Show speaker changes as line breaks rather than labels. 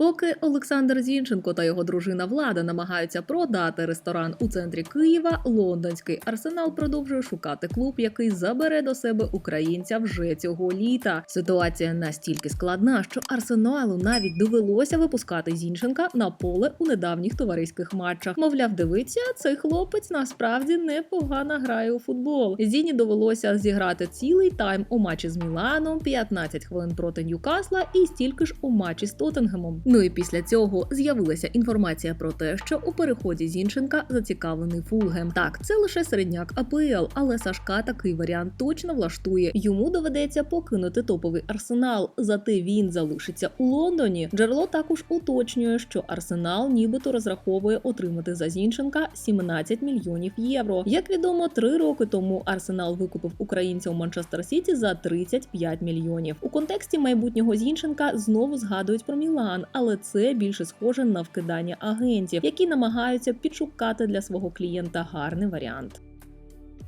Поки Олександр Зінченко та його дружина влада намагаються продати ресторан у центрі Києва, лондонський арсенал продовжує шукати клуб, який забере до себе українця вже цього літа. Ситуація настільки складна, що арсеналу навіть довелося випускати Зінченка на поле у недавніх товариських матчах. Мовляв, дивиться, цей хлопець насправді непогано грає у футбол. Зіні довелося зіграти цілий тайм у матчі з Міланом, 15 хвилин проти Ньюкасла і стільки ж у матчі з Тоттенгемом. Ну і після цього з'явилася інформація про те, що у переході Зінченка зацікавлений Фулгем. Так, це лише середняк АПЛ, але Сашка такий варіант точно влаштує. Йому доведеться покинути топовий арсенал. Зате він залишиться у Лондоні. Джерело також уточнює, що арсенал нібито розраховує отримати за Зінченка 17 мільйонів євро. Як відомо, три роки тому арсенал викупив українця у Манчестер Сіті за 35 мільйонів. У контексті майбутнього Зінченка знову згадують про Мілан, але це більше схоже на вкидання агентів, які намагаються підшукати для свого клієнта гарний варіант.